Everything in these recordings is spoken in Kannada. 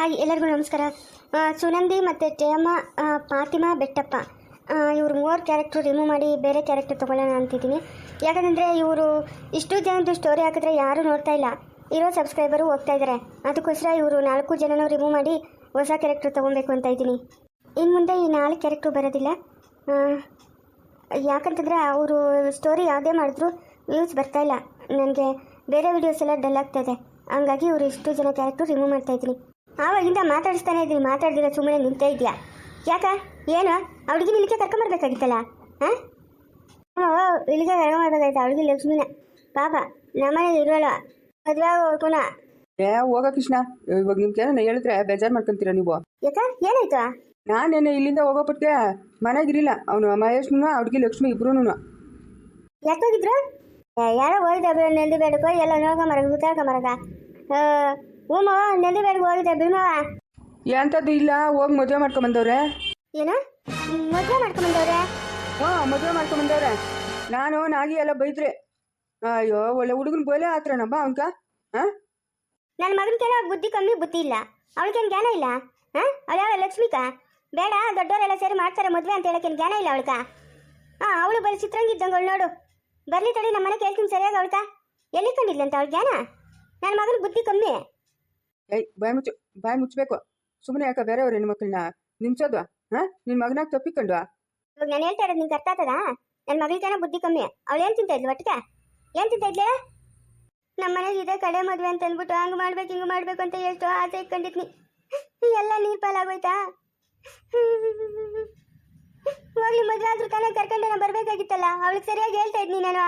ಹಾಯ್ ಎಲ್ಲರಿಗೂ ನಮಸ್ಕಾರ. ಸುನಂದಿ ಮತ್ತು ಟೇಮ ಫಾತಿಮಾ, ಬೆಟ್ಟಪ್ಪ ಇವರು ಮೂವರು ಕ್ಯಾರೆಕ್ಟ್ರು ರಿಮೂವ್ ಮಾಡಿ ಬೇರೆ ಕ್ಯಾರೆಕ್ಟರ್ ತೊಗೊಳ್ಳೋಣ ಅಂತಿದ್ದೀನಿ. ಯಾಕಂದರೆ ಇವರು ಇಷ್ಟು ಜನದ್ದು ಸ್ಟೋರಿ ಹಾಕಿದ್ರೆ ಯಾರೂ ನೋಡ್ತಾ ಇಲ್ಲ. ಇರೋ ಸಬ್ಸ್ಕ್ರೈಬರು ಹೋಗ್ತಾ ಇದ್ದಾರೆ ಅದಕ್ಕೋಸ್ಕರ ಇವರು ನಾಲ್ಕು ಜನನೂ ರಿಮೂವ್ ಮಾಡಿ ಹೊಸ ಕ್ಯಾರೆಕ್ಟರ್ ತೊಗೊಬೇಕು ಅಂತ ಇದ್ದೀನಿ. ಇನ್ನು ಮುಂದೆ ಈ ನಾಲ್ಕು ಕ್ಯಾರೆಕ್ಟ್ರು ಬರೋದಿಲ್ಲ. ಯಾಕಂತಂದರೆ ಅವರು ಸ್ಟೋರಿ ಯಾವುದೇ ಮಾಡಿದ್ರು ವ್ಯೂಸ್ ಇಲ್ಲ. ನನಗೆ ಬೇರೆ ವೀಡಿಯೋಸ್ ಎಲ್ಲ ಡಲ್ ಆಗ್ತಾಯಿದೆ ಹಂಗಾಗಿ ಇವರು ಇಷ್ಟು ಜನ ಕ್ಯಾರೆಕ್ಟ್ರು ರಿಮೂವ್ ಮಾಡ್ತಾ ಇದ್ದೀನಿ. ಆವಾಗಿಂದ ಮಾತಾಡಿಸ್ತಾನೆ ಇದ್ದೀನಿ ಮಾತಾಡ್ದಿರ ಸುಮ್ಮನೆ ನಿಂತೇ ಇದೆಯಾ ಯಾಕ? ಏನು? ಅವಳಿಗೆ ಇಲ್ಲಿಗೆ ಕರ್ಕೊಂಬರ್ಬೇಕಾಗಿತ್ತಲ್ಲ ಹಾಂ ಇಲ್ಲಿಗೆ ಕರ್ಕೊಂಬರ್ಬೇಕಾಗಿತ್ತು ಅವಳಿಗೆ ಲಕ್ಷ್ಮಿನ ಪಾಪ ನಮ್ಮನೆ ಇರೋಲ್ಲ ಮದುವೆ ಹೊಡ್ಕೊಣ ಏ ಹೋಗ ಕೃಷ್ಣ. ಇವಾಗ ನಿಮ್ಗೆ ಏನೋ ಹೇಳಿದ್ರೆ ಬೇಜಾರು ಮಾಡ್ಕೊಂತೀರಾ ನೀವು? ಯಾಕ? ಏನಾಯ್ತು? ನಾನೇನೆ ಇಲ್ಲಿಂದ ಹೋಗೋಪಟ್ಟೆ ಮನೆಗಿರಿಲ್ಲ ಅವನು ಮಹೇಶ್ನು ಅವ್ರಿಗೆ ಲಕ್ಷ್ಮಿ ಇಬ್ರು ಯಾಕೋಗಿದ್ರು ಯಾರೋ ಹೋಗಿದ್ರು ನೆಂದಿ ಬೇಡಪ್ಪ ಎಲ್ಲ ನೋಡ್ಕೊಂಬರಗ ಗುತ್ತಾಡ್ಕೊಂಬರಗ ಹ್ಞೂ ನೆಂದಿ ಬೇಡಕ್ಕೆ ಹೋಗಿದ್ದೆ ಬಿಡ್ಮವ ಎಂಥದ್ದು ಇಲ್ಲ ಹೋಗಿ ಮದುವೆ ಮಾಡ್ಕೊಂಬಂದವ್ರೆ ಏನು? ಮದುವೆ ಮಾಡ್ಕೊಂಬಂದವ್ರೆ ಹ್ಞೂ ಮದುವೆ ಮಾಡ್ಕೊಂಬಂದವ್ರೆ ನಾನು ನಾಗಿ ಎಲ್ಲ ಬೈದ್ರೆ. ಅಯ್ಯೋ ಒಳ್ಳೆ ಹುಡುಗನ ಬೋಲೆ ಆತ್ರನಪ್ಪ ಅವನ್ಕ? ಹಾಂ? ನನ್ನ ಮಗನ ಕೇಳ ಬುದ್ಧಿ ಕಮ್ಮಿ ಬುದ್ಧಿ ಇಲ್ಲ. ಅವಳಿಗೇನು ಜ್ಞಾನ ಇಲ್ಲ? ಹಾಂ? ಅವಳು ಯಾವ ಲಕ್ಷ್ಮಿಕ? ಬೇಡ ದೊಡ್ಡವರೆಲ್ಲ ಸೇರಿ ಮಾಡ್ತಾರೆ ಮದುವೆ ಅಂತ ಹೇಳಕ್ಕೇನು ಜ್ಞಾನ ಇಲ್ಲ ಅವಳ್ಕ? ಹಾಂ ಅವಳು ಬರೀ ಅವಳು ನೋಡು. ಬರ್ಲಿ ತಡಿ ನಮ್ಮ ಮನೆ ಕೇಳ್ತೀನಿ ಸರಿಯಾಗಿ ಅವಳ್ಕ. ಎಲ್ಲಿ ಕಂಡಿದ್ಲಂತ ಅವಳು ಜ್ಞಾನ? ನನ್ನ ಮಗನ ಬುದ್ಧಿ ಕಮ್ಮಿ. ಏಯ್, ಬಾಯ್ ಮುಚ್ಚು, ಬಾಯ್ ಮುಚ್ಚಬೇಕು. ಸುಮ್ಮನೆ ಯಾಕೆ ಬೇರೆಯವ್ರ ಹೆಣ್ಣು ಮಕ್ಕಳನ್ನ ಹಾಂ? ನಿನ್ನ ಮಗನಾಗ ತಪ್ಪಿಕೊಂಡು ಇವಾಗ ನಾನು ಹೇಳ್ತಾ ಇರೋದು ನಿಂಗೆ ಅರ್ಥ ಆಗ್ತದಾ? ನನ್ನ ಜನ ಬುದ್ಧಿ ಕಮ್ಮಿ. ಅವಳು ಏನು ತಿಂತ ಇದ್ಲು ಒಟ್ಟಿಗೆ? ಏನು ತಿಂತ ಇದ್ಲೆ ನಮ್ಮ ಮನೇಲಿ ಇದೇ ಕಡೆ ಮದುವೆ ಅಂತ ಅಂದ್ಬಿಟ್ಟು ಹಂಗೆ ಮಾಡ್ಬೇಕು, ಹಿಂಗೆ ಮಾಡ್ಬೇಕು ಅಂತ ಎಷ್ಟು ಆಸೆ ಇಟ್ಕೊಂಡಿದ್ನಿ. ಎಲ್ಲ ನೀರು ಪಾಲಾಗೋಯ್ತಾ? ಹೋಗ್ಲಿ, ಮದುವೆ ಆದ್ರೂ ತಾನೇ ಕರ್ಕೊಂಡು ನಾನು ಬರ್ಬೇಕಾಗಿತ್ತಲ್ಲ? ಅವಳಿಗೆ ಸರಿಯಾಗಿ ಹೇಳ್ತಾ ಇದ್ನಿ ನಾನು.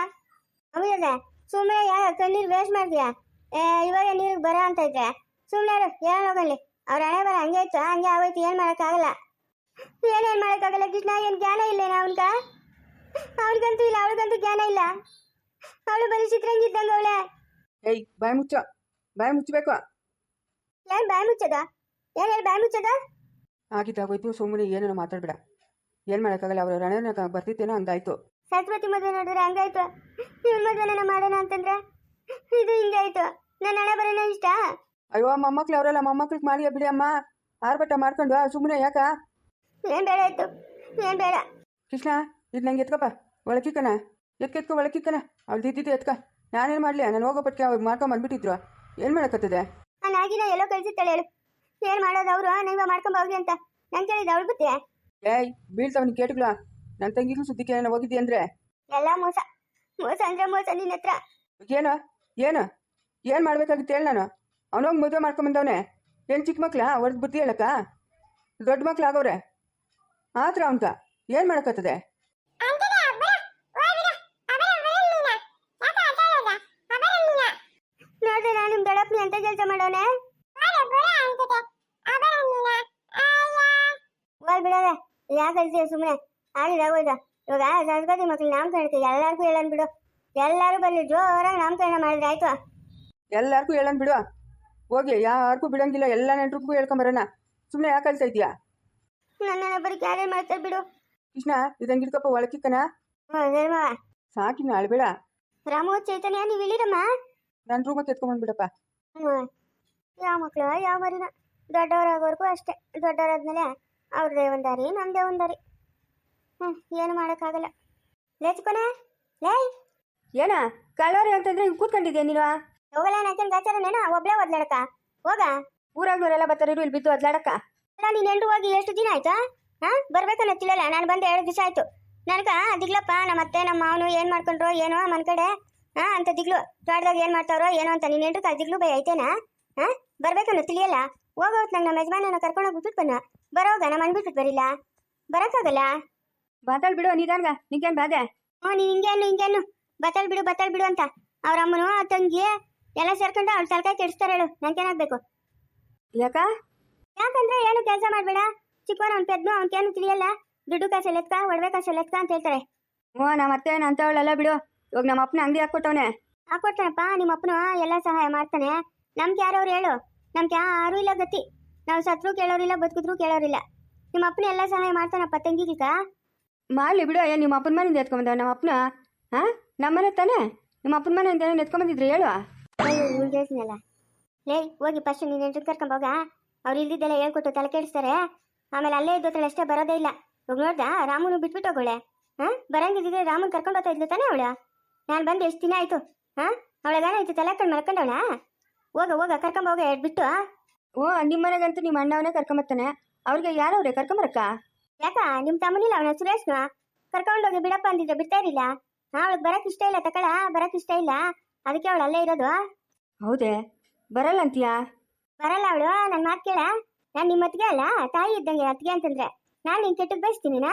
ಹೌದಾ ಸುಮ್ಮನೆ ಯಾ ಕಣ್ಣೀರು ವೇಸ್ಟ್ ಮಾಡಿದ್ಯಾ? ಏ, ಇವಾಗ ನೀರಿಗೆ ಬರ ಅಂತ ಇದ್ರೆ. ಸುಮ್ಮನೆ ಏನು ಹೋಗಲ್ಲಿ. ಅವ್ರ ಹಣೆ ಬರ ಹಂಗೆ ಇತ್ತು ಹಂಗೆ ಆಗೋಯ್ತು ಏನು ಮಾಡೋಕ್ಕಾಗಲ್ಲ? ಏನೇನು ಮಾಡೋಕ್ಕಾಗಲ್ಲ ಕೃಷ್ಣ ಏನ್ ಜ್ಞಾನ ಇಲ್ಲೇನ ಅವನ್ಗ ಅವ್ರಿಗಂತೂ ಇಲ್ಲ ಅವಳಿಗಂತೂ ಜ್ಞಾನ ಇಲ್ಲ. ಅವಳು ಬರೀ ಚಿತ್ರಂಗಿದ್ದಂಗ ಅವಳೆ. ಏಯ್ ಬಾಯ್ ಮುಚ್ಚ. ಬಾಯ್ ಮುಚ್ಚಬೇಕು? ಏನ್ ಬಾಯ್ ಮುಚ್ಚದ? ಏನ್ ಹೇಳಿ ಬಾಯ್ ಮುಚ್ಚದ? ಆಗಿದ್ದಾಗೋಯ್ತು ಸುಮ್ಮನೆ ಏನೇನೋ ಮಾತಾಡ್ಬೇಡ. ಏನು ಮಾಡೋಕ್ಕಾಗಲ್ಲ ಅವ್ರ ರಣನ ಬರ್ತಿತ್ತೇನೋ ಹಂಗಾಯ್ತು. ಸರಸ್ವತಿ ಮದುವೆ ನೋಡಿದ್ರೆ ಹಂಗಾಯ್ತು. ಇವ್ರ ಮದುವೆನ ಮಾಡೋಣ ಅಂತಂದ್ರೆ? ಇದು ಹಿಂಗಾಯ್ತು. ನನ್ನ ಹಣ ಬರೋಣ ಇಷ್ಟ? ಅಯ್ಯೋ ಮೊಮ್ಮಕ್ಳು ಅವರೆಲ್ಲ ಮೊಮ್ಮಕ್ಳಿಗೆ ಮಾಡಿ ಬಿಡಿ ಅಮ್ಮ. ಆರ್ಭಟ ಮಾಡ್ಕೊಂಡು ಸುಮ್ಮನೆ ಯಾಕ? ಏನ್ ಬೇಡ ಆಯ್ತು ಏನ್ ಬೇಡ. ಕೃಷ್ಣ ಇದು ನಂಗೆ ಎತ್ಕಪ್ಪ ಒಳಕಿಕ್ಕನ. ಎತ್ಕೆತ್ಕೊ ಒಳಕಿಕ್ಕನ. ಅವ್ಳು ಇದ್ದಿದ್ದು ಎತ್ಕ. ನಾನೇನು ಮಾಡ್ಲಿ? ನಾನು ಹೋಗೋ ಪಟ್ಕೆ ಅವ್ರು ಮಾಡ್ಕೊಂಡ್ ಬಂದ್ಬಿಟ್ಟಿದ್ರು. ಏನ್ ಮಾಡಕತ್ತದೆ? ಆ ನಾಗಿನ ಎಲ್ಲೋ ಕಳ್ಸಿತ್ತಾಳೆ ಹೇಳು. ಏನ್ ಮಾಡೋದು ಅವ್ರು? ನೀವ ಮಾಡ್ಕೊಂಡ್ ಹೋಗ್ರಿ ಅಂತ. ನಂಗೆ ಕೇಳಿದ ಅವಳು ಬಿಟ್ಟೆ ಏಯ್ ಬೀಳ್ತಾವನಿ ಕೇಟಗ್ಲ ನನ್ನ ತಂಗಿಗೂ ಸುದ್ದಿ ಕೇಳ ಹೋಗಿದ್ದಿ ಅಂದ್ರೆ? ಎಲ್ಲ ಮೋಸ. ಮೋಸ ಅಂದ್ರೆ ಮೋಸ ನಿನ್ನ ಹತ್ರ. ಏನು? ಏನು? ಏನು ಮಾಡ್ಬೇಕಾಗಿತ್ತು ಹೇಳಿ ನಾನು? ಅವನೋಗಿ ಮದುವೆ ಮಾಡ್ಕೊಂಬಂದವನೆ. ಏನು ಚಿಕ್ಕ ಮಕ್ಳ? ಹೊಡೆದು ಬುದ್ಧಿ ಹೇಳಕ್ಕ? ದೊಡ್ಡ ಮಕ್ಳು ಆಗವ್ರೆ ಆತ್ರ ಅವನ್ಕ ಏನು ಮಾಡಕತ್ತದೆ? ನೋಡ್ರಿ ನಾನು ನಿಮ್ಮ ದೊಡ್ಡಪ್ಪನಿ ಅಂತ ಕೆಲಸ ಮಾಡೋನೆ? ಹೋಗ್ ಬಿಡವೆ ಯಾಕೆ ಕಳ್ಸಿ ಸುಮ್ಮನೆ ಆಗಿದೆ ಆಗೋಯ್ತು ಇವಾಗ ಸರಸ್ವತಿ ಮಕ್ಳು ನಾಮಕರಣಕ್ಕೆ ಎಲ್ಲಾರ್ಗೂ ಹೇಳನ್ ಬಿಡು. ಎಲ್ಲರೂ ಬರ್ಲಿ ಜೋರಾಗಿ ನಾಮಕರಣ ಮಾಡಿದ್ರೆ ಆಯ್ತು? ಎಲ್ಲಾರ್ಗೂ ಹೇಳನ್ ಬಿಡು. ಹೋಗಿ ಯಾರಿಗೂ ಬಿಡಂಗಿಲ್ಲ ಎಲ್ಲ ನೆಂಟ್ರಿಗೂ ಹೇಳ್ಕೊಂಬರೋಣ. ಸುಮ್ಮನೆ ಯಾಕೆ ಕಳ್ತಾ ಇದೀಯಾ ನನ್ನ ಬರೀ ಕ್ಯಾರೇ ಮಾಡ್ತಾರೆ ಬಿಡು. ಕೃಷ್ಣ ಇದಂಗೆ ಹಿಡ್ಕಪ್ಪ ಒಳಕಿಕ್ಕನ. ಸಾಕಿನ ಅಳ್ಬೇಡ ರಾಮು ಚೈತನ್ಯ ನೀವು ಇಳಿರಮ್ಮ ನನ್ನ ರೂಮಕ್ಕೆ ಎತ್ಕೊಂಬಂದ್ಬಿಡಪ್ಪ ಹ್ಮ್. ಯಾವ ಮಕ್ಳು ಯಾವ ಮರಿನ? ದೊಡ್ಡವರಾಗೋವರೆಗೂ ಅಷ್ಟೇ. ದೊಡ್ಡವರಾದ್ಮೇಲೆ ಅವ್ರದೇ ಒಂದು ದಾರಿ ನಮ್ದೇ ಒಂದು ದಾರಿ. ಹ್ಮ್ ಏನು ಮಾಡೋಕ್ಕಾಗಲ್ಲ. ಲೇಚ್ಕೊನೆ ಲೇ. ಏನ ಕಳ್ಳೋರಿ ಅಂತಂದ್ರೆ ಹಿಂಗೆ ಕೂತ್ಕೊಂಡಿದ್ಯಾ ನೀನು? ಹೋಗಲ್ಲ ನಾಚನ್ ಗಾಚಾರನೇನ ಒಬ್ಳೆ ಒದ್ಲಾಡಕ ಹೋಗ. ಊರಾಗ್ನವರೆಲ್ಲ ಬರ್ತಾರೆ ಇರು ಇಲ್ಲಿ ಬಿದ್ದು ಒದ್ಲಾಡಕ ಅಲ್ಲ ನೀನ್ ಎಂಟು ಹೋಗಿ ಎಷ್ಟು ದಿನ ಆಯ್ತಾ? ಹಾ ಬರ್ಬೇಕನ್ನತ್ತಿಲ್ಲಲ್ಲ ನಾನು ಬಂದು ಎರಡು ದಿವಸ ಆಯ್ತು. ನನಗ ದಿಗ್ಲಪ್ಪ ನಮ್ಮ ಅತ್ತೆ ನಮ್ಮ ಮಾವನು ಏನ್ ಮಾಡ್ಕೊಂಡ್ರೋ ಏನೋ ಮನ್ ಕಡೆ ಹಾ ಅಂತ ದಿಗ್ಲು. ತೋಟದಾಗ ಏನ್ ಮಾಡ್ತಾವ್ರೋ ಏನೋ ಅಂತ. ನೀನ್ ಎಂಟು ಕಾಲ್ ದಿಗ್ಲು ಬೈ ಐತೇನಾ ಹಾ ಬರ್ಬೇಕನ್ನ ತಿಳಿಯಲ್ಲ? ಹೋಗೋತ್ ನಂಗೆ ನಮ್ಮ ಯಜಮಾನನ ಕರ್ಕೊಂಡೋಗಿ ಬಿಟ್ಬಿಟ್ಟು ಬನ್ನ. ಬರೋಗ ನಮ್ಮ ಅನ್ಬಿಟ್ಬಿಟ್ಟು ಬರಿಲ್ಲ. ಬರಕ್ಕಾಗಲ್ಲ? ಬತಾಳ್ ಬಿಡು ನಿಧಾನ್ಗ. ನಿಂಗೇನ್ ಬಾದೆ ಹ್ಞೂ ನೀನು ಹಿಂಗೇನು ಹಿಂಗೇನು? ಬತ್ತಾಳ್ ಬಿಡು ಬತ್ತಾಳ್ ಬಿಡು ಅಂತ. ಅವ್ರ ಅಮ್ಮನು ಆ ತಂಗಿ ಎಲ್ಲ ಸೇರ್ಕೊಂಡು ಅವ್ಳು ತಲ್ಕಾಯಿ ಕೆಡಿಸ್ತಾರೆ ಹೇಳು. ನಂಗೇನಾಗ್ಬೇಕು ಯಾಕ? ಯಾಕಂದ್ರೆ ಏನು ಕೆಲಸ ಮಾಡ್ಬೇಡ. ಚಿಕ್ಕವನ ಅವ್ನ ಪೆದ್ನು ಅವ್ನಿಗೇನು ತಿಳಿಯಲ್ಲ. ದುಡ್ಡು ಕಾಸು ಎಲೆತ್ಕ ಒಡವೆ ಕಾಸು ಎಲೆತ್ಕ ಅಂತ ಹೇಳ್ತಾರೆ. ಓ ನಮ್ಮ ಅತ್ತೆ ಅಂತವಳೆಲ್ಲ ಬಿಡು. ಇವಾಗ ನಮ್ಮ ಅಪ್ಪನ ಅಂಗಡಿ ಹಾಕ್ಕೊಟ್ಟವನೆ. ಹಾಕೊಡ್ತಾನಪ್ಪ ನಿಮ್ಮ ಅಪ್ಪನು ಎಲ್ಲ ಸಹಾಯ ಮಾಡ್ತಾನೆ. ನಮ್ಗೆ ಯಾರವ್ರು ಹೇಳು. ನಮ್ಗೆ ಯಾರು ಇಲ್ಲ ಗತಿ. ನಾವು ಸತ್ರು ಕೇಳೋರಿಲ್ಲ ಬದುಕಿದ್ರು ಕೇಳೋರಿಲ್ಲ. ನಿಮ್ಮ ಅಪ್ಪನ ಎಲ್ಲ ಸಹಾಯ ಮಾಡ್ತಾನಪ್ಪ ತಂಗಿಗಿಕ ಮಾಡ್ಲಿ ಬಿಡು ಅಯ್ಯ ನಿಮ್ಮ ಅಪ್ಪನ ಮನೆಯಿಂದ ಎತ್ಕೊಂಬಂದ ನಮ್ಮ ಅಪ್ಪನ ಹಾ? ನಮ್ಮನೆ ತಾನೇ? ನಿಮ್ಮ ಅಪ್ಪನ ಮನೆಯಿಂದ ಏನೋ ಎತ್ಕೊಂಬಂದಿದ್ರಿ ಹೇಳು. ಉಳ್ದೇಸಿನಲ್ಲ ಲೇ ಹೋಗಿ ಫಸ್ಟ್ ನೀನು ಕರ್ಕೊಂಡು ಕರ್ಕೊಂಬೋಗ ಅವ್ರು ಇಲ್ದಿದ್ದೆಲ್ಲ ಹೇಳ್ಕೊಟ್ಟು ತಲೆ ಕೆಡಿಸ್ತಾರೆ. ಆಮೇಲೆ ಅಲ್ಲೇ ಇದ್ದೋತಾಳೆ ಅಷ್ಟೇ ಬರೋದೇ ಇಲ್ಲ. ಇವಾಗ ನೋಡ್ದ? ರಾಮುನು ಬಿಟ್ಬಿಟ್ಟು ಹೋಗೋಳೆ. ಹಾಂ? ಬರಂಗಿದ್ರೆ ರಾಮನ್ ಕರ್ಕೊಂಡು ಹೋಗ್ತಾ ಇದ್ಲು ತಾನೇ ಅವಳು? ನಾನು ಬಂದು ಎಷ್ಟು ದಿನ ಆಯ್ತು. ಹಾಂ? ಅವಳಗೇನಾಯ್ತು ತಲೆ ಕಣ್ಣು ಮಲ್ಕೊಂಡವಳ? ಹೋಗ ಹೋಗ ಕರ್ಕೊಂಡ್ ಹೋಗ ಬಿಟ್ಟು ಓ ನಿಮ್ಮ ಮನೆಗಂತೂ ನಿಮ್ಮ ಅಣ್ಣವನೇ ಕರ್ಕೊಂಬರ್ತಾನೆ ಅವ್ರಿಗೆ ಯಾರವ್ರೆ ಕರ್ಕೊಂಬರಕ್ಕ ಯಾಕ? ನಿಮ್ಮ ತಮ್ಮನಿಲ್ಲ ಅವನ ಕರ್ಕೊಂಡು ಹೋಗಿ ಬಿಡಪ್ಪ ಅಂದಿದ್ರೆ ಬಿಡ್ತಾ ಇರಲಿಲ್ಲ? ಅವಳಿಗೆ ಬರಕ್ಕೆ ಇಷ್ಟ ಇಲ್ಲ ತಕಳ? ಬರಕ್ ಇಷ್ಟ ಇಲ್ಲ? ಅದಕ್ಕೆ ಅವಳು ಅಲ್ಲೇ ಇರೋದು ಹೌದೇ? ಬರಲ್ಲ ಅಂತೀಯಾ ಬರಲ್ಲ ಅವಳು ನನ್ನ ಮಾತು ಕೇಳ. ನಾನು ನಿಮ್ಮ ಅತ್ತಿಗೆ ಅಲ್ಲ ತಾಯಿ ಇದ್ದಂಗೆ ಅತ್ತಿಗೆ ಅಂತಂದ್ರೆ. ನಾನು ನಿನ್ ಕೆಟ್ಟದ್ ಬಯಸ್ತೀನಿ ನಾ?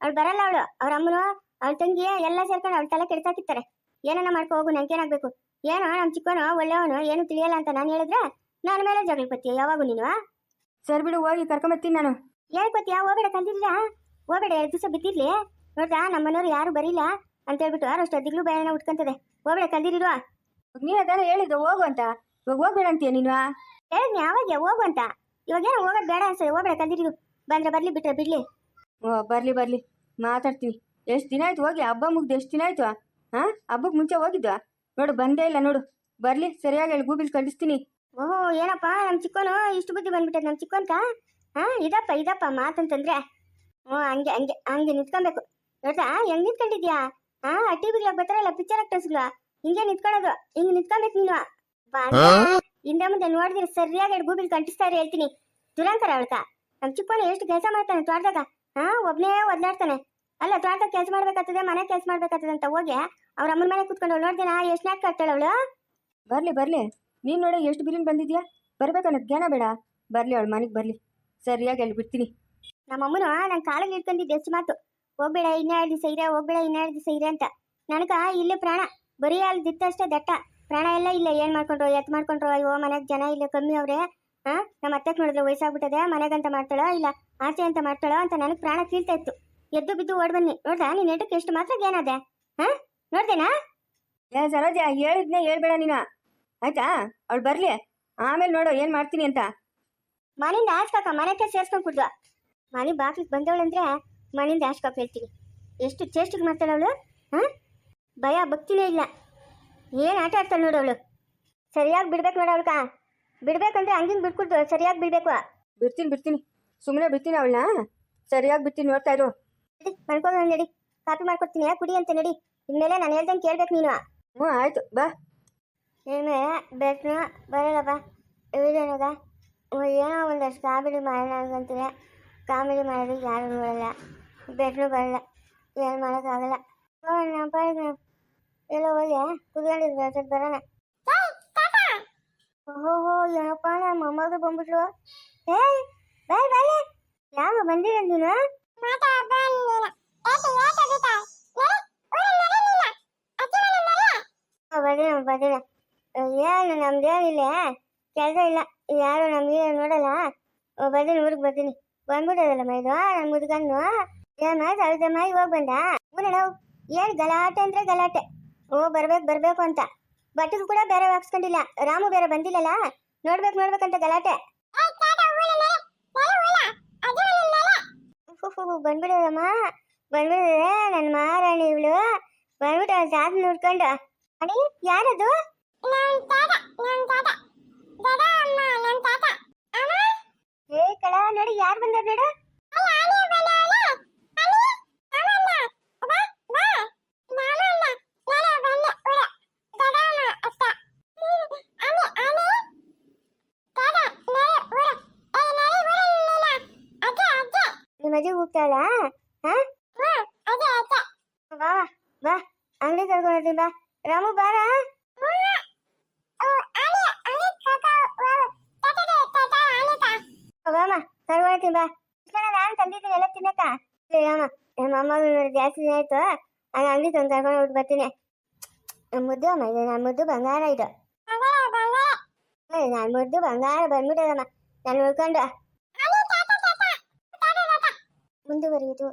ಅವಳು ಬರಲ್ಲ ಅವಳು ಅವ್ರ ಅಮ್ಮನು ಅವ್ಳ ತಂಗಿ ಎಲ್ಲ ಸೇರ್ಕೊಂಡು ಅವಳ ತಲೆ ಕೆಡ್ಸಾಕಿರ್ತಾರೆ ಏನನ್ನ ಮಾಡ್ಕೊ ಹೋಗು ನಂಗೇನಾಗ್ಬೇಕು ಏನೋ ನಮ್ಮ ಚಿಕ್ಕವನು ಒಳ್ಳೆಯವನು ಏನು ತಿಳಿಯಲ್ಲ ಅಂತ ನಾನು ಹೇಳಿದ್ರೆ ನನ್ನ ಮೇಲೆ ಜಗಳ ಪತ್ತಿಯ ಯಾವಾಗೂ ನೀನು ಸರ್ ಬಿಡು ಹೋಗಿ ಕರ್ಕೊಂಬರ್ತೀನಿ ನಾನು. ಹೇಳ್ಕೊತೀಯ ಹೋಗ್ಬೇಡ ಕಲ್ತಿಲ್ಲ ಹೋಗ್ಬೇಡ ಎರಡು ದಿವಸ ಬಿದ್ದಿರ್ಲಿ. ನೋಡ್ದಾ ನಮ್ಮ ಮನೆಯವ್ರು ಯಾರು ಬರೀಲ್ಲ ಅಂತ ಹೇಳ್ಬಿಟ್ಟು ಅಷ್ಟು ಅದಿಗ್ಲೂ ಭಯನ ಉಟ್ಕೊಂತದೆ. ಹೋಗ್ಬೇಡ ಕಲ್ದಿರಿರುವ ನೀನು ಅದೆಲ್ಲ ಹೇಳಿದ್ದು ಹೋಗು ಅಂತ ಇವಾಗ ಹೋಗ್ಬೇಡ ಅಂತೀಯ ನೀನು ಹೇಳಿದ್ನಿ ಅವಾಗ ಹೋಗು ಅಂತ ಇವಾಗ ಏನೋ ಹೋಗೋದು ಬೇಡ ಅನ್ಸದೆ ಹೋಗ್ಬೇಡ ಕಲ್ದಿರಿ ಬಂದ್ರೆ ಬರ್ಲಿ ಬಿಟ್ರೆ ಬಿಡ್ಲಿ. ಓ ಬರಲಿ ಬರಲಿ. ಮಾತಾಡ್ತೀನಿ. ಎಷ್ಟು ದಿನ ಆಯ್ತು ಹೋಗಿ? ಹಬ್ಬ ಮುಗ್ದು ಎಷ್ಟು ದಿನ ಆಯ್ತು ಹಾಂ ಹಬ್ಬಕ್ಕೆ ಮುಂಚೆ ಹೋಗಿದ್ವಾ ನೋಡು ಬಂದೇ ಇಲ್ಲ ನೋಡು. ಬರಲಿ ಸರಿಯಾಗಿ ಹೇಳಿ ಗೂಬಿಲ್ ಕಳಿಸ್ತೀನಿ. ಓಹೋ ಏನಪ್ಪ? ನಮ್ಮ ಚಿಕ್ಕೋನು ಇಷ್ಟು ಬುದ್ಧಿ ಬಂದ್ಬಿಟ್ಟದ ನಮ್ಮ ಚಿಕ್ಕೋನ್ಕ? ಹಾ ಇದಪ್ಪ ಇದಪ್ಪ ಮಾತಂತಂದ್ರೆ. ಹ್ಞೂ ಹಂಗೆ ಹಂಗೆ ಹಂಗೆ ನಿಂತ್ಕೊಬೇಕು. ನೋಡ್ತಾ ಹೆಂಗ್ ನಿಂತ್ಕೊಂಡಿದ್ಯಾ? ಹಾ ಟಿವಿಗ್ಲಾಗ ಬರ್ತಾರಲ್ಲ ಪಿಕ್ಚರ್ ಆಕ್ಟರ್ಸ್ಗಳು ಹಿಂಗೆ ನಿಂತ್ಕೊಳ್ಳೋದು ಹಿಂಗ್ ನಿಂತ್ಕೊಬೇಕು ನೀನು ಬಾ ಹಿಂದೆ ಮುಂದೆ ನೋಡಿದ್ರೆ ಸರಿಯಾಗಿ ಗೂಬಿಲ್ ಕಂಟಿಸ್ತಾರೆ ಹೇಳ್ತೀನಿ. ದುರಂತರ ಅವಳ್ಕ ನಮ್ ಚಿಕ್ಕವನು ಎಷ್ಟು ಕೆಲಸ ಮಾಡ್ತಾನೆ ತೋಟದಾಗ ಹಾ ಒಬ್ನೇ ಒದ್ಲಾಡ್ತಾನೆ. ಅಲ್ಲ ತೋಟದಾಗ ಕೆಲಸ ಮಾಡ್ಬೇಕಾಗ್ತದೆ ಮನೆ ಕೆಲಸ ಮಾಡ್ಬೇಕಾಗ್ತದೆ ಅಂತ ಹೋಗಿ ಅವ್ರ ಅಮ್ಮನ ಮನೆ ಕುತ್ಕೊಂಡು ನೋಡ್ದೇನಾ ಎಷ್ಟು ನಾಟಕ ಆಡ್ತಾಳೆ ಅವಳು? ಬರ್ಲಿ ಬರ್ಲಿ. ನೀನ್ ನೋಡಿ ಎಷ್ಟು ಬಿರಿನ್ ಬಂದಿದ್ಯಾ? ಬರಬೇಕಲ್ಲ ಜ್ಞಾನ ಬೇಡ. ಬರ್ಲಿ ಅವಳು ಮನೆಗೆ ಬರ್ಲಿ. ಸರಿಯಾಗಿ ಹೇಳಿ ಬಿಡ್ತೀನಿ. ನಮ್ಮ ಅಮ್ಮನು ನನ್ನ ಕಾಲಿಗೆ ಇಟ್ಕೊಂಡಿದ್ದೆ ಎಷ್ಟು ಮಾತು. ಹೋಗ್ಬೇಡ ಇನ್ನೆರಡು ದಿವಸ ಇರ ಹೋಗ್ಬೇಡ ಇನ್ನೆರಡು ದಿವಸ ಇರ ಅಂತ. ನನಗ ಇಲ್ಲೇ ಪ್ರಾಣ. ಬರೀ ಅಲ್ಲಿ ದಿತ್ತಷ್ಟೇ ದಟ್ಟ. ಪ್ರಾಣ ಎಲ್ಲ ಇಲ್ಲ. ಏನ್ ಮಾಡ್ಕೊಂಡ್ರು? ಎತ್ ಮಾಡ್ಕೊಂಡ್ರು? ಅಯ್ಯೋ ಮನೆಗೆ ಜನ ಇಲ್ಲ. ಕಮ್ಮಿ ಅವ್ರೆ. ಹಾ? ನಮ್ಮ ಅತ್ತೆಗೆ ನೋಡಿದ್ರೆ ವಯಸ್ಸಾಗ್ಬಿಟ್ಟದೆ. ಮನೆಗಂತ ಮಾಡ್ತಾಳೋ? ಇಲ್ಲ ಆಸೆ ಅಂತ ಮಾಡ್ತಾಳೋ ಅಂತ ನನಗೆ ಪ್ರಾಣ ಕೀಳ್ತಾ ಇತ್ತು. ಎದ್ದು ಬಿದ್ದು ಓಡ್ ಬನ್ನಿ. ನೋಡ್ದಾ? ನೀನ್ ಎಟಕ್ ಎಷ್ಟು ಮಾತ್ರ ಏನಾದೆ? ಹಾ? ನೋಡ್ದೇನಾ? ಏ ಸರೋಜ ಹೇಳಿದ್ನೇ ಹೇಳ್ಬೇಡ ನೀನು. ಆಯ್ತಾ? ಅವಳು ಬರಲಿ. ಆಮೇಲೆ ನೋಡು ಏನು ಮಾಡ್ತೀನಿ ಅಂತ. ಮನೆಯಿಂದ ಆಸ್ಕಾಕ ಮನೆಗೆ ಸೇರ್ಸ್ಕೊಂಡ್ ಕುಡ್ದ ಮನೆ ಬಾಗ್ಲಿಗೆ ಬಂದವಳಂದ್ರೆ ಮನೆಯಿಂದ ಆಸ್ಕಾಕ ಹೇಳ್ತೀನಿ. ಎಷ್ಟು ಚೇಷ್ಟಿಗೆ ಮಾಡ್ತಾಳೆ ಅವಳು? ಹಾ? ಭಯ ಭಕ್ತಿನೇ ಇಲ್ಲ. ಏನು ಆಟ ಆಡ್ತಾಳೆ ನೋಡು ಅವಳು? ಸರಿಯಾಗಿ ಬಿಡ್ಬೇಕು ನೋಡು ಅವಳ್ಕ ಬಿಡ್ಬೇಕಂದ್ರೆ ಹಂಗಿಂಗ್ ಬಿಟ್ಕೊಡ್ತು ಸರಿಯಾಗಿ ಬಿಡ್ಬೇಕು. ಬಿಡ್ತೀನಿ ಬಿಡ್ತೀನಿ. ಸುಮ್ಮನೆ ಬಿಡ್ತೀನಿ ಅವಳನ್ನ ಸರಿಯಾಗಿ ಬಿಡ್ತೀನಿ ನೋಡ್ತಾ ಇರು. ನಡಿ ಮಲ್ಕೊಂಡು ನಡಿ. ಕಾಪಿ ಮಾಡ್ಕೊಡ್ತೀನಿ ಕುಡಿ ಅಂತ ನಡಿ. ಇನ್ಮೇಲೆ ನಾನು ಹೇಳ್ದಂಗೆ ಕೇಳ್ಬೇಕು ನೀನು. ಹ್ಞೂ ಆಯಿತು ಬಾ. ಏನೇ ಬೇಕು ಬರಲ್ಲ ಬಾ ಇಳಿದೇನದ ಏನೋ ಒಂದಷ್ಟು ಕಾಮಿಡಿ ಮಾಡೋಣ ಅನ್ಕೊಂತೀನಿ ಕಾಮಿಡಿ ಮಾಡಿದ್ರೆ ಯಾರು ನೋಡಲ್ಲ. ಬೆಟ್ರು ಬರಲ್ಲ. ಏನು ಮಾಡೋಕ್ಕಾಗಲ್ಲ. ನಮ್ಮ ಎಲ್ಲ ಹೋಗಿ ಕುತ್ಕೊಂಡಿದ್ವಿ ಅಷ್ಟೊತ್ತು ಬರೋಣ ಓಹೋ ಏನಪ್ಪ ನಮ್ಮ ಮೊಮ್ಮಗಳು ಬಂದ್ಬಿಟ್ರು ಏಯ್ ಬಾಯ್ ಬಾಯ್ ಯಾವ ಬಂದಿರ ನೀನು ಬರ್ತೀನಿ ಬರ್ತೀನಿ ಏನು ನಮ್ದೇನಿಲ್ಲ ಕೆಲಸ ಇಲ್ಲ ಯಾರು ನಮ್ಗೆ ನೋಡಲ್ಲ ಬರ್ತೀನಿ ಊರಿಗೆ ಬರ್ತೀನಿ ಬಂದ್ಬಿಟ್ಟದಲ್ಲ ಮೈದು ನನ್ನ ಮುದ್ಗನ್ನು ಏನ ಸವಿತಮ್ಮ ಇವಾಗ ಬಂದ ಊರಣ ಏನು ಗಲಾಟೆ ಅಂದ್ರೆ ಗಲಾಟೆ ಓ, ಬರ್ಬೇಕು ಬರ್ಬೇಕು ಅಂತ. ಬಟ್ಟೆಗೂ ಕೂಡ ಬೇರೆ ಹಾಕ್ಸ್ಕೊಂಡಿಲ್ಲ. ರಾಮು ಬೇರೆ ಬಂದಿಲ್ಲಲ್ಲ? ನೋಡ್ಬೇಕು, ನೋಡ್ಬೇಕಂತ ಗಲಾಟೆ. ಬಂದ್ಬಿಡದಮ್ಮ ಬಂದ್ಬಿಡದೆ ನನ್ನ ಮಾರಾಣಿ ಇವಳು. ಬಂದ್ಬಿಟ್ಟು ತಾತ ನೋಡ್ಕೊಂಡು. ಅಡಿ ಯಾರದು ಏ ಕಳ ನೋಡಿ ಯಾರು ಬಂದಾರ ನೋಡು ಅಜ್ಜಿ ಹೋಗ್ತಾಳ? ಬಾ ಬಾ ಅಂಗಡಿ ಕರ್ಕೊಂಡು ಬಾ. ರಾಮು ಬಾರ? ಬಾಮ ಕರ್ಕೊಳ್ತೀನಿ ಬಾ. ನಾನು ತಂದಿದ್ದೀನಿ ಎಲ್ಲ ತಿನ್ನಕ್ಕ. ಇಲ್ಲ ರಾಮ ನಮ್ಮ ಅಮ್ಮಗಳು ನೋಡಿ ಜಾಸ್ತಿ ದಿನ ಆಯ್ತು. ಆ ಅಂಗಡಿ ತಂದು ಕರ್ಕೊಂಡು ಹೋಗಿ ಬರ್ತೀನಿ. ಮುದ್ದು ಅಮ್ಮ ಇದು ನಾನು ಮುದ್ದು ಬಂಗಾರ ಇದು. ನಾನು ಮುದ್ದು ಬಂಗಾರ ಬಂದ್ಬಿಟ್ಟದಮ್ಮ ನಾನು ಉಳ್ಕೊಂಡು ಮುಂದುವರಿಯುವುದು